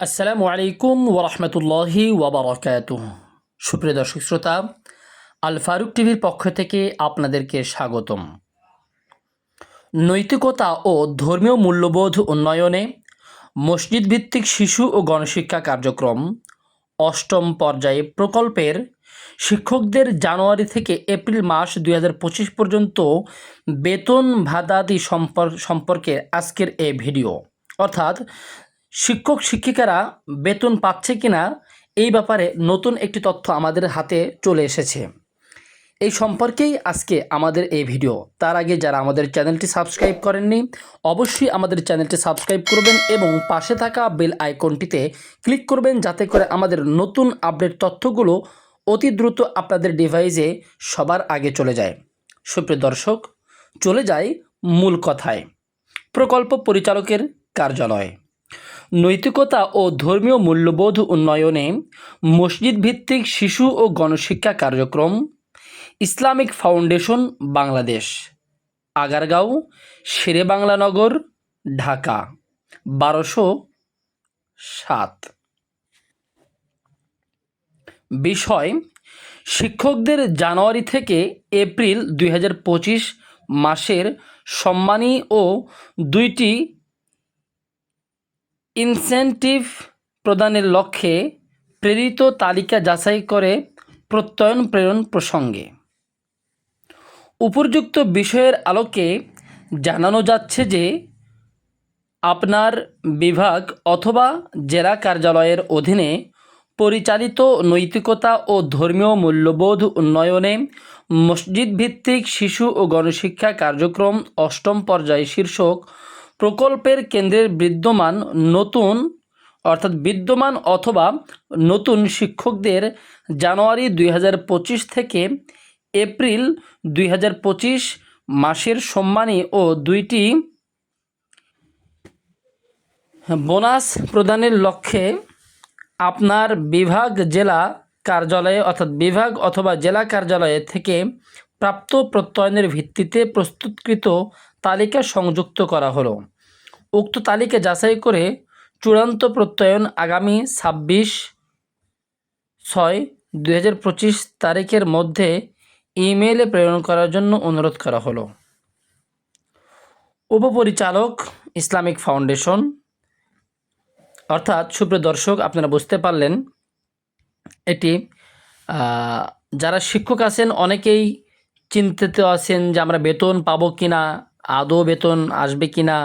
আসসালামু আলাইকুম ওরহমতুল্লাহি ওবরাকাত সুপ্রিয় দর্শক শ্রোতা, আল ফারুক টিভির পক্ষ থেকে আপনাদেরকে স্বাগতম। নৈতিকতা ও ধর্মীয় মূল্যবোধ উন্নয়নে মসজিদ ভিত্তিক শিশু ও গণশিক্ষা কার্যক্রম অষ্টম পর্যায়ে প্রকল্পের শিক্ষকদের জানুয়ারি থেকে এপ্রিল মাস দুই হাজার পঁচিশ পর্যন্ত বেতন ভাতাদি সম্পর্কে আজকের এ ভিডিও। অর্থাৎ শিক্ষক, শিক্ষিকারা বেতন পাচ্ছে কিনা এই ব্যাপারে নতুন একটি তথ্য আমাদের হাতে চলে এসেছে। এই সম্পর্কেই আজকে আমাদের এই ভিডিও। তার আগে যারা আমাদের চ্যানেলটি সাবস্ক্রাইব করেননি, অবশ্যই আমাদের চ্যানেলটি সাবস্ক্রাইব করবেন এবং পাশে থাকা বেল আইকনটিতে ক্লিক করবেন যাতে করে আমাদের নতুন আপডেট তথ্যগুলো অতি দ্রুত আপনাদের ডিভাইসে সবার আগে চলে যায়। সুপ্রিয় দর্শক, চলে যায় মূল কথায়। প্রকল্প পরিচালকের কার্যালয়। নৈতিকতা ও ধর্মীয় মূল্যবোধ উন্নয়নে মসজিদ ভিত্তিক শিশু ও গণশিক্ষা কার্যক্রম, ইসলামিক ফাউন্ডেশন, বাংলাদেশ। আগারগাঁও শেরে বাংলানগর ঢাকা। বারোশো সাত। বিষয়, শিক্ষকদের জানুয়ারি থেকে এপ্রিল দুই হাজার পঁচিশ মাসের সম্মানী ও দুইটি ইনসেন্টিভ প্রদানের লক্ষ্যে প্রেরিত তালিকা যাচাই করে প্রত্যয়ন প্রেরণ প্রসঙ্গে। উপর্যুক্ত বিষয়ের আলোকে জানানো যাচ্ছে যে আপনার বিভাগ অথবা জেলা কার্যালয়ের অধীনে পরিচালিত নৈতিকতা ও ধর্মীয় মূল্যবোধ উন্নয়নে মসজিদ ভিত্তিক শিশু ও গণশিক্ষা কার্যক্রম অষ্টম পর্যায় শীর্ষক প্রকল্পের কেন্দ্রের বিদ্যমান নতুন, অর্থাৎ বিদ্যমান অথবা নতুন শিক্ষকদের জানুয়ারি দুই হাজার পঁচিশ থেকে এপ্রিল দুই হাজার পঁচিশ মাসের সম্মানী ও দুইটি বোনাস প্রদানের লক্ষ্যে আপনার বিভাগ জেলা কার্যালয়ে, অর্থাৎ বিভাগ অথবা জেলা কার্যালয়ে থেকে প্রাপ্ত প্রত্যয়নের ভিত্তিতে প্রস্তুতকৃত তালিকা সংযুক্ত করা হলো। উক্ত তালিকা যাচাই করে চূড়ান্ত প্রত্যয়ন আগামী ছাব্বিশ ছয় পঁচিশ তারিখের মধ্যে ইমেইলে প্রেরণ করার জন্য অনুরোধ করা হলো। উপপরিচালক ইসলামিক ফাউন্ডেশন। অর্থাৎ সুপ্রিয় দর্শক, আপনারা বুঝতে পারলেন, এটি যারা শিক্ষক আছেন, অনেকেই চিন্তিত আছেন যে আমরা বেতন পাবো কি না আদৌ বেতন আসবে কি না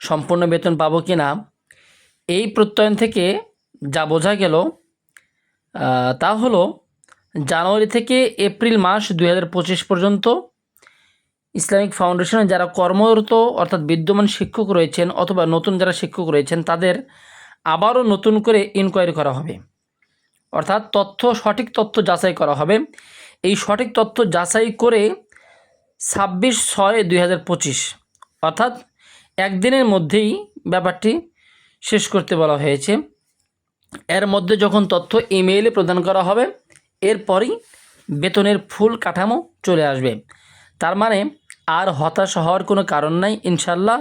সম্পূর্ণ বেতন পাবো কি না এই প্রত্যয়ন থেকে যা বোঝা গেল তা হলো জানুয়ারি থেকে এপ্রিল মাস দু হাজার পঁচিশ পর্যন্ত ইসলামিক ফাউন্ডেশনে যারা কর্মরত অর্থাৎ বিদ্যমান শিক্ষক রয়েছেন অথবা নতুন যারা শিক্ষক রয়েছেন, তাদের আবারও নতুন করে ইনকোয়ারি করা হবে। অর্থাৎ তথ্য, সঠিক তথ্য যাচাই করা হবে। এই সঠিক তথ্য যাচাই করে ছাব্বিশ ছয় দুই অর্থাৎ একদিনের মধ্যেই ব্যাপারটি শেষ করতে বলা হয়েছে। এর মধ্যে যখন তথ্য ইমেইলে প্রদান করা হবে, এরপরই বেতনের ফুল কাঠামো চলে আসবে। তার মানে আর হতাশ হওয়ার কোনো কারণ নাই ইনশাল্লাহ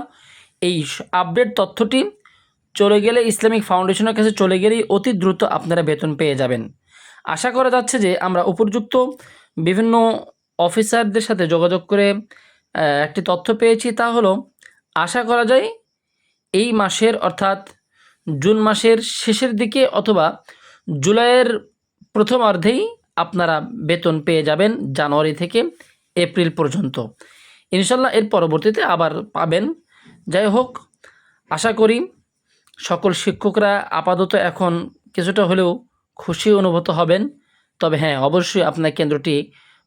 এই আপডেট তথ্যটি চলে গেলে ইসলামিক ফাউন্ডেশনের কাছে চলে গেলেই অতি দ্রুত আপনারা বেতন পেয়ে যাবেন। আশা করা যাচ্ছে যে আমরা উপযুক্ত বিভিন্ন অফিসারদের সাথে যোগাযোগ করে একটি তথ্য পেয়েছি। তা হলো, আশা করা যায় এই মাসের অর্থাৎ জুন মাসের শেষের দিকে অথবা জুলাইয়ের প্রথমার্ধেই আপনারা বেতন পেয়ে যাবেন জানুয়ারি থেকে এপ্রিল পর্যন্ত। ইনশাল্লাহ এর পরবর্তীতে আবার পাবেন। যাই হোক, আশা করি সকল শিক্ষকরা আপাতত এখন কিছুটা হলেও খুশি অনুভূত হবেন। তবে হ্যাঁ অবশ্যই আপনার কেন্দ্রটি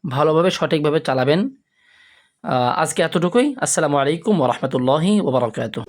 ভালোভাবে সঠিকভাবে চালাবেন। আজকে এতটুকুই। আসসালামু আলাইকুম ওরহমতুল্লাহি ওবরাকাতু